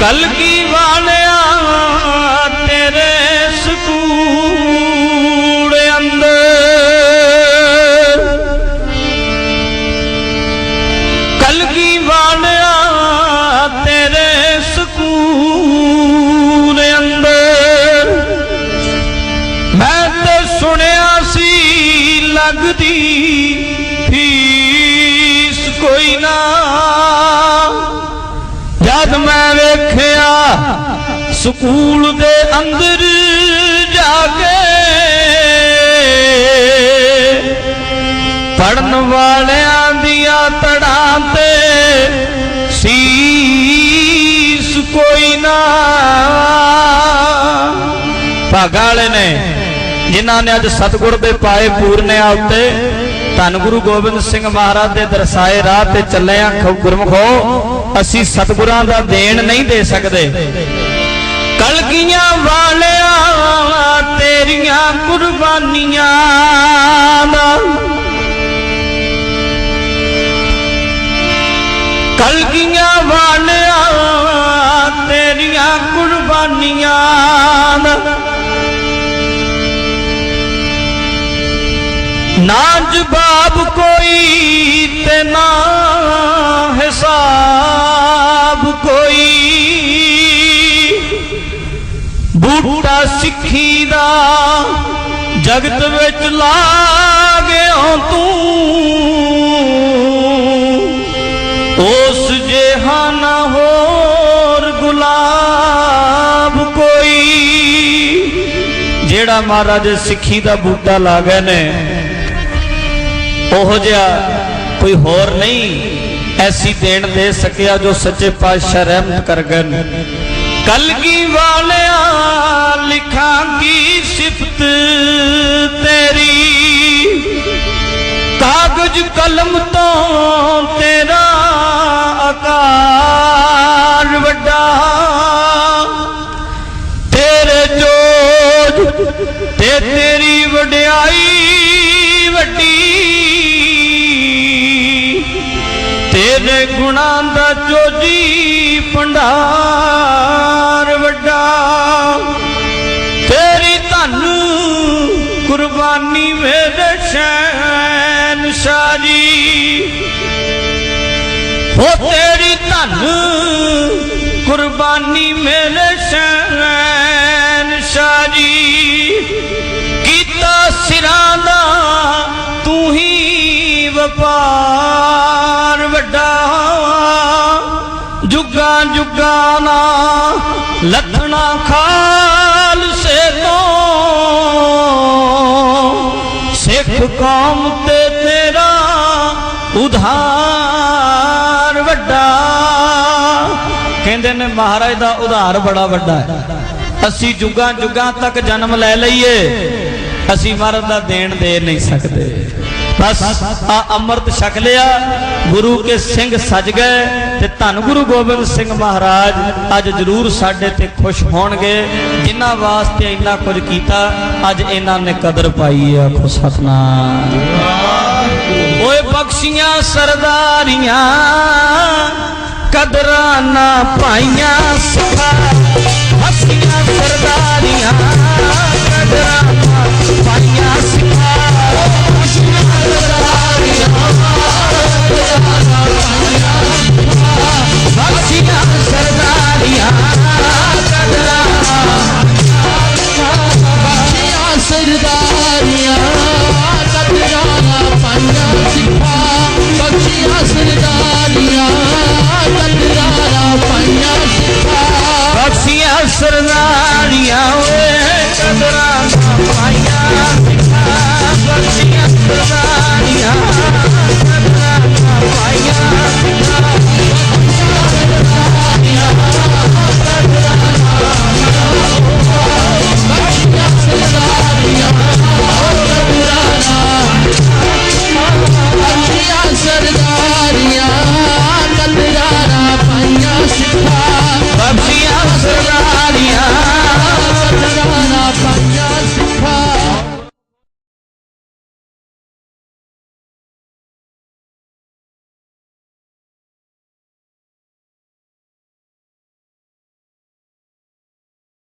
ਕਲਗੀ ਵਾਲਿਆ ਤੇਰੇ ਸਕੂੜ ਅੰਦਰ? ਕਲਗੀ ਵਾਲਿਆ ਤੇਰੇ ਸਕੂੜ ਅੰਦਰ? ਮੈਂ ਤੇ ਸੁਣਿਆ ਸੀ ਲੱਗਦੀ ਫੀਸ ਕੋਈ ਨਾ ਜਦ ਮੈਂ ਵੇਖਿਆ ਸਕੂਲ ਦੇ ਅੰਦਰ ਜਾ ਕੇ ਪੜਨ ਵਾਲਿਆਂ ਦੀਆਂ ਤੜਾਂ ਤੇ ਸੀਸ ਕੋਈ ਨਾ। ਭਾਗਾਂ ਵਾਲੇ ਨੇ, ਜਿਨ੍ਹਾਂ ਨੇ ਅੱਜ ਸਤਿਗੁਰ ਦੇ ਪਾਏ ਪੂਰਨਿਆਂ ਉੱਤੇ ਧੰਨ ਗੁਰੂ ਗੋਬਿੰਦ ਸਿੰਘ ਮਹਾਰਾਜ ਦੇ ਦਰਸਾਏ ਰਾਹ ਤੇ ਚੱਲੇ ਆ ਗੁਰਮਖੋ, ਅਸੀਂ ਸਤਿਗੁਰਾਂ ਦਾ ਦੇਣ ਨਹੀਂ ਦੇ ਸਕਦੇ। ਕਲਗੀਆਂ ਵਾਲਿਆ, ਤੇਰੀਆਂ ਕੁਰਬਾਨੀਆਂ ਦਾ। ਕਲਗੀਆਂ ਵਾਲਿਆ, ਤੇਰੀਆਂ ਕੁਰਬਾਨੀਆਂ ਦਾ। ਨਾ ਜਵਾਬ ਕੋਈ ਤੇ ਨਾ ਹਿਸਾਬ ਕੋਈ। ਬੂਟਾ ਸਿੱਖੀ ਦਾ ਜਗਤ ਵਿੱਚ ਲਾ ਗਿਆ ਤੂੰ। ਉਸ ਜਿਹਾ ਨਾ ਹੋਰ ਗੁਲਾਬ ਕੋਈ, ਜਿਹੜਾ ਮਹਾਰਾਜ ਸਿੱਖੀ ਦਾ ਬੂਟਾ ਲਾ ਗਏ ਨੇ। ਉਹੋ ਜਿਹਾ ਕੋਈ ਹੋਰ ਨਹੀਂ ਐਸੀ ਦੇਣ ਦੇ ਸਕਿਆ ਜੋ ਸੱਚੇ ਪਾਤਸ਼ਾਹ ਰਹਿਮਤ ਕਰ ਗਏ ਨੇ ਕਲਗੀ ਵਾਲਿਆ ਲਿਖਾਂਗੀ ਸਿਫਤ ਤੇਰੀ? ਕਾਗਜ਼ ਕਲਮ ਤੋਂ ਤੇਰਾ ਆਕਾਰ ਵੱਡਾ। ਤੇਰੇ ਜੋਜ ਤੇ ਤੇਰੀ ਵਡਿਆਈ ਤੇਰੇ ਗੁਣਾਂ ਦਾ ਜੋਜੀ ਭੰਡਾਰ ਵੱਡਾ। ਤੇਰੀ ਧੰਨ ਕੁਰਬਾਨੀ ਮੇਰੇ ਸ਼ੈਨ ਸਾਜੀ ਹੋ ਤੇਰੀ ਧਨ ਕੁਰਬਾਨੀ ਮੇਰੇ ਸ਼ੈਨ ਸਾਜੀ ਕੀਤਾ ਸਿਰਾਂ ਦਾ ਤੂੰ ਹੀ ਵਪਾਰ। ਜੁਗਾਂ ਜੁਗਾਂ ਨਾ ਲੱਥਣਾ ਖਾਲਸੇ ਤੋਂ। ਸਿੱਖ ਕੌਮ ਤੇ ਤੇਰਾ ਉਧਾਰ ਵੱਡਾ। ਕਹਿੰਦੇ ਨੇ ਮਹਾਰਾਜ ਦਾ ਉਧਾਰ ਬੜਾ ਵੱਡਾ ਹੈ। ਅਸੀਂ ਜੁਗਾਂ ਜੁਗਾਂ ਤੱਕ ਜਨਮ ਲੈ ਲਈਏ। ਅਸੀਂ ਮਹਾਰਾਜ ਦਾ ਦੇਣ ਦੇ ਨਹੀਂ ਸਕਦੇ। ਬਸ ਆ ਅੰਮ੍ਰਿਤ ਛਕ ਲਿਆ, ਗੁਰੂ ਕੇ ਸਿੰਘ ਸਜ ਗਏ ਤੇ ਧੰਨ ਗੁਰੂ ਗੋਬਿੰਦ ਸਿੰਘ ਮਹਾਰਾਜ ਅੱਜ ਜ਼ਰੂਰ ਸਾਡੇ ਤੇ ਖੁਸ਼ ਹੋਣਗੇ। ਜਿਨ੍ਹਾਂ ਵਾਸਤੇ ਇੰਨਾ ਕੁਝ ਕੀਤਾ, ਅੱਜ ਇਹਨਾਂ ਨੇ ਕਦਰ ਪਾਈ ਆ, ਆਖੋ ਸਤਨਾਮ। ਓਏ ਬਖਸ਼ੀਆਂ ਸਰਦਾਰੀਆਂ, ਕਦਰਾਂ ਨਾ ਪਾਈਆਂ ਸੁਖਾ